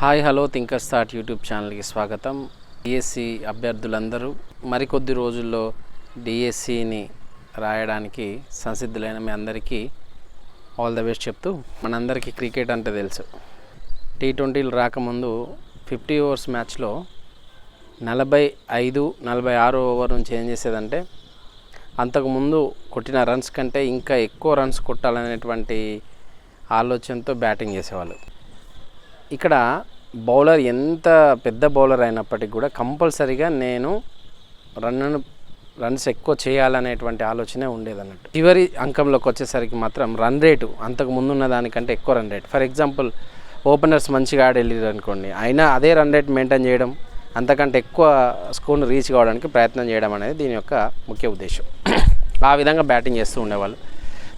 Hi hello thinker thought YouTube ఛానల్కి స్వాగతం. DSC అభ్యర్థులందరూ మరికొద్ది రోజుల్లో డిఎస్సిని రాయడానికి సంసిద్ధులైన మీ అందరికీ ఆల్ ద బెస్ట్ చెప్తూ మనందరికీ క్రికెట్ అంటే తెలుసు. టీ ట్వంటీలు రాకముందు ఫిఫ్టీ ఓవర్స్ మ్యాచ్లో నలభై ఐదు నలభై ఆరు ఓవర్ నుంచి ఏం చేసేదంటే అంతకుముందు కొట్టిన రన్స్ కంటే ఇంకా ఎక్కువ రన్స్ కొట్టాలనేటువంటి ఆలోచనతో బ్యాటింగ్ చేసేవాళ్ళు. ఇక్కడ బౌలర్ ఎంత పెద్ద బౌలర్ అయినప్పటికీ కూడా కంపల్సరీగా నేను రన్ను రన్స్ ఎక్కువ చేయాలనేటువంటి ఆలోచనే ఉండేదన్నట్టు. చివరి అంకంలోకి వచ్చేసరికి మాత్రం రన్ రేటు అంతకు ముందున్న దానికంటే ఎక్కువ run rate. For example openers మంచిగా ఆడెళ్ళారు అనుకోండి అయినా అదే రన్ రేట్ మెయింటైన్ చేయడం అంతకంటే ఎక్కువ స్కోర్ను రీచ్ కావడానికి ప్రయత్నం చేయడం అనేది దీని యొక్క ముఖ్య ఉద్దేశం. ఆ విధంగా బ్యాటింగ్ చేస్తూ ఉండేవాళ్ళు.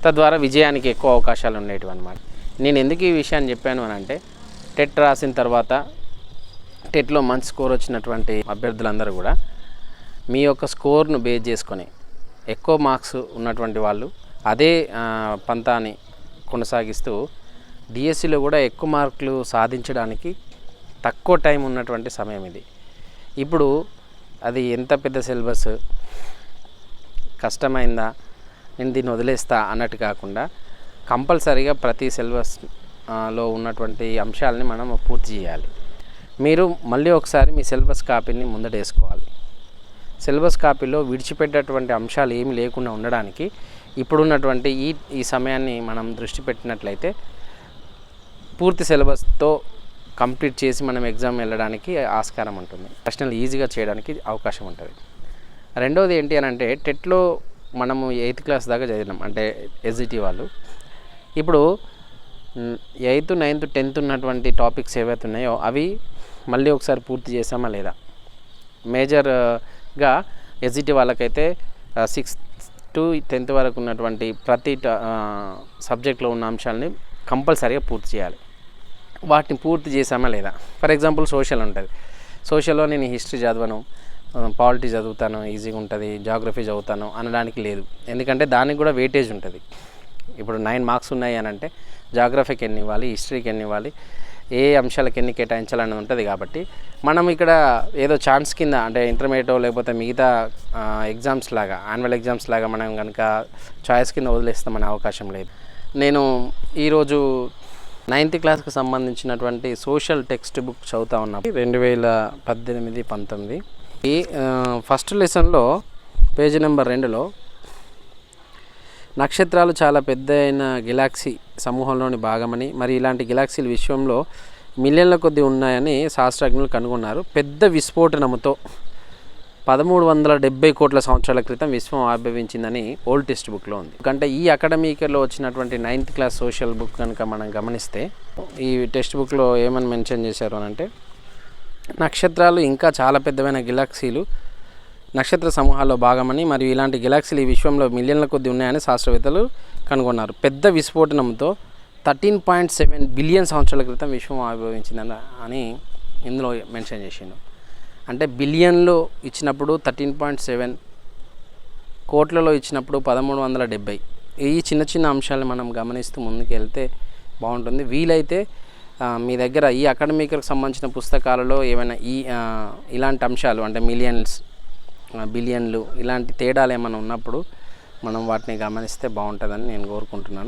తద్వారా విజయానికి ఎక్కువ అవకాశాలు ఉండేటివి అనమాట నేను ఎందుకు ఈ విషయాన్ని చెప్పాను అని అంటే టెట్ రాసిన తర్వాత టెట్లో మంచి స్కోర్ వచ్చినటువంటి అభ్యర్థులందరూ కూడా మీ యొక్క స్కోర్ను బేస్ చేసుకొని ఎక్కువ మార్క్స్ ఉన్నటువంటి వాళ్ళు అదే పంతాన్ని కొనసాగిస్తూ డిఎస్సిలో కూడా ఎక్కువ మార్కులు సాధించడానికి తక్కువ టైం ఉన్నటువంటి సమయం ఇది. ఇప్పుడు అది ఎంత పెద్ద సిలబస్? కష్టమైందా? నేను దీన్ని వదిలేస్తా అన్నట్టు కాకుండా కంపల్సరీగా ప్రతి సిలబస్ లో ఉన్నటువంటి అంశాలని మనం పూర్తి చేయాలి. మీరు మళ్ళీ ఒకసారి మీ సిలబస్ కాపీని ముందటేసుకోవాలి. సిలబస్ కాపీలో విడిచిపెట్టేటువంటి అంశాలు ఏమి లేకుండా ఉండడానికి ఇప్పుడున్నటువంటి ఈ ఈ సమయాన్ని మనం దృష్టి పెట్టినట్లయితే పూర్తి సిలబస్తో కంప్లీట్ చేసి మనం ఎగ్జామ్ వెళ్ళడానికి ఆస్కారం ఉంటుంది. ప్రశ్నలు ఈజీగా చేయడానికి అవకాశం ఉంటుంది. రెండవది ఏంటి అని అంటే టెట్లో మనము ఎయిత్ క్లాస్ దాకా చదివినాం. అంటే ఎస్జిటి వాళ్ళు. ఇప్పుడు ఎయిత్ నైన్త్ టెన్త్ ఉన్నటువంటి టాపిక్స్ ఏవైతే ఉన్నాయో అవి మళ్ళీ ఒకసారి పూర్తి చేసామా లేదా? మేజర్గా ఎస్జిటి వాళ్ళకైతే సిక్స్త్ టు టెన్త్ వరకు ఉన్నటువంటి ప్రతి సబ్జెక్ట్లో ఉన్న అంశాలని కంపల్సరీగా పూర్తి చేయాలి. వాటిని పూర్తి చేసామా లేదా? ఫర్ ఎగ్జాంపుల్ సోషల్ ఉంటుంది. సోషల్లో నేను హిస్టరీ చదవను పాలిటీ చదువుతాను ఈజీగా ఉంటుంది జాగ్రఫీ చదువుతాను అనడానికి లేదు. ఎందుకంటే దానికి కూడా వెయిటేజ్ ఉంటుంది. ఇప్పుడు నైన్ మార్క్స్ ఉన్నాయి అని అంటే జాగ్రఫీకి ఎన్ని ఇవ్వాలి హిస్టరీకి ఎన్ని ఇవ్వాలి ఏ అంశాలకు ఎన్ని కేటాయించాలని ఉంటుంది కాబట్టి మనం ఇక్కడ ఏదో ఛాన్స్ కింద అంటే ఇంటర్మీడియట్ లేకపోతే మిగతా ఎగ్జామ్స్ లాగా యాన్యువల్ ఎగ్జామ్స్ లాగా మనం కనుక చాయిస్ కింద వదిలేస్తామనే అవకాశం లేదు. నేను ఈరోజు నైన్త్ క్లాస్కి సంబంధించినటువంటి సోషల్ టెక్స్ట్ బుక్ చదువుతా ఉన్నా. రెండు వేల పద్దెనిమిది పంతొమ్మిది. ఈ ఫస్ట్ లెసన్లో పేజీ నెంబర్ రెండులో నక్షత్రాలు చాలా పెద్ద అయిన గెలాక్సీ సమూహంలోని భాగమని మరి ఇలాంటి గెలాక్సీలు విశ్వంలో మిలియన్ల కొద్ది ఉన్నాయని శాస్త్రజ్ఞులు కనుగొన్నారు. పెద్ద విస్ఫోటనముతో పదమూడు వందల డెబ్బై కోట్ల సంవత్సరాల క్రితం విశ్వం ఆవిర్భవించిందని ఓల్డ్ టెక్స్ట్ బుక్లో ఉంది. ఎందుకంటే ఈ అకాడమీకల్లో వచ్చినటువంటి నైన్త్ క్లాస్ సోషల్ బుక్ కనుక మనం గమనిస్తే ఈ టెక్స్ట్ బుక్లో ఏమని మెన్షన్ చేశారు అని అంటే నక్షత్రాలు ఇంకా చాలా పెద్దవైన గెలాక్సీలు నక్షత్ర సమూహాల్లో భాగమని మరియు ఇలాంటి గెలాక్సీలు ఈ విశ్వంలో మిలియన్ల కొద్ది ఉన్నాయని శాస్త్రవేత్తలు కనుగొన్నారు. పెద్ద విస్ఫోటనంతో థర్టీన్ పాయింట్ సెవెన్ బిలియన్ సంవత్సరాల క్రితం విశ్వం ఆవిర్భవించిందని అని ఇందులో మెన్షన్ చేసిండు. అంటే బిలియన్లో ఇచ్చినప్పుడు థర్టీన్ పాయింట్ సెవెన్ కోట్లలో ఇచ్చినప్పుడు పదమూడు వందల డెబ్బై ఈ చిన్న చిన్న అంశాలను మనం గమనిస్తూ ముందుకు వెళ్తే బాగుంటుంది. వీలైతే మీ దగ్గర ఈ అకాడమిక్కి సంబంధించిన పుస్తకాలలో ఏమైనా ఈ ఇలాంటి అంశాలు అంటే మిలియన్స్ బిలియన్లు ఇలాంటి తేడాలు ఏమైనా ఉన్నప్పుడు మనం వాటిని గమనిస్తే బాగుంటుందని నేను కోరుకుంటున్నాను.